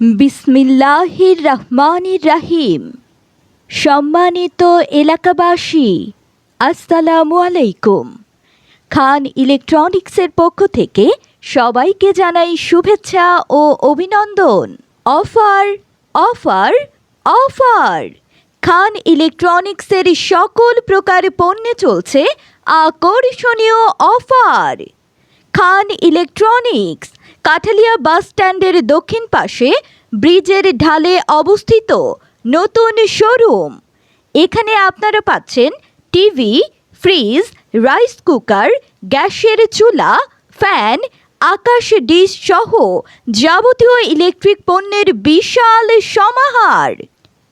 বিসমিল্লাহির রহমানির রাহিম। সম্মানিত এলাকাবাসী, আসসালামু আলাইকুম। খান ইলেকট্রনিক্সের পক্ষ থেকে সবাইকে জানাই শুভেচ্ছা ও অভিনন্দন। Offer offer offer. খান ইলেকট্রনিক্সের সকল প্রকার পণ্যে চলছে আকর্ষণীয় offer. Khan electronics Kathalia bus স্ট্যান্ডের দক্ষিণ পাশে ব্রিজের ঢালে অবস্থিত নতুন শোরুম। এখানে আপনারা পাচ্ছেন টিভি, ফ্রিজ, রাইস কুকার, গ্যাসের চুলা, ফ্যান, আকাশ ডিশ সহ যাবতীয় ইলেকট্রিক পণ্যের বিশাল সমাহার।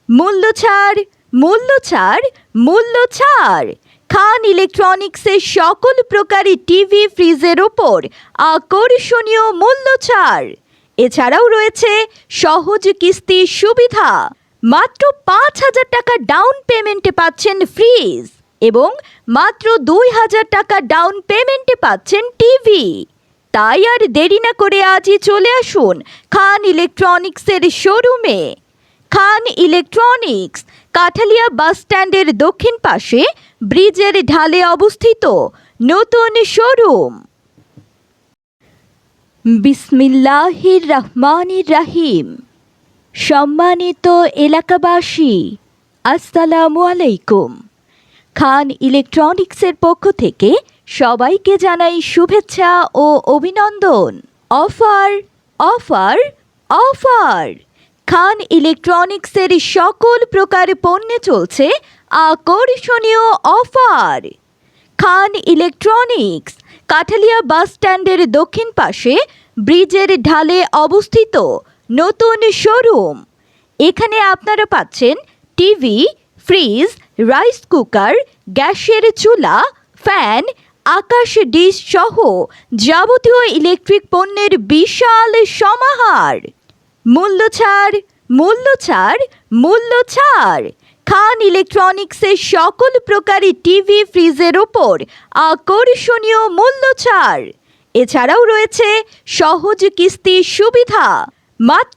মূল্য ছাড় মূল্য ছাড় মূল্য ছাড় খান ইলেকট্রনিক্সের সকল প্রকারই টিভি ফ্রিজের ওপর আকর্ষণীয় মূল্য ছাড় এছাড়াও রয়েছে সহজ কিস্তির সুবিধা। মাত্র পাঁচ হাজার টাকা ডাউন পেমেন্টে পাচ্ছেন ফ্রিজ এবং মাত্র দুই হাজার টাকা ডাউন পেমেন্টে পাচ্ছেন টিভি। তাই আর দেরি না করে আজই চলে আসুন খান ইলেকট্রনিক্সের শোরুমে। খান ইলেকট্রনিক্স, কাঠালিয়া বাস স্ট্যান্ডের দক্ষিণ পাশে ব্রিজের ঢালে অবস্থিত নতুন শোরুম। বিসমিল্লাহির রহমানির রাহিম। সম্মানিত এলাকাবাসী, আসসালামু আলাইকুম। খান ইলেকট্রনিক্সের পক্ষ থেকে সবাইকে জানাই শুভেচ্ছা ও অভিনন্দন। Offer offer offer. খান ইলেকট্রনিক্সের সকল প্রকার পণ্যে চলছে আকর্ষণীয় offer. Khan electronics, Kathalia bus স্ট্যান্ডের দক্ষিণ পাশে ব্রিজের ঢালে অবস্থিত নতুন শোরুম। এখানে আপনারা পাচ্ছেন টিভি, ফ্রিজ, রাইস কুকার, গ্যাসের চুলা, ফ্যান, আকাশ ডিশ সহ যাবতীয় ইলেকট্রিক পণ্যের বিশাল সমাহার। মূল্য ছাড় মূল্য ছাড় মূল্য ছাড় খান ইলেকট্রনিক্সের সকল প্রকারের টিভি ফ্রিজের ওপর আকর্ষণীয় মূল্য ছাড়। এছাড়াও রয়েছে সহজ কিস্তির সুবিধা। মাত্র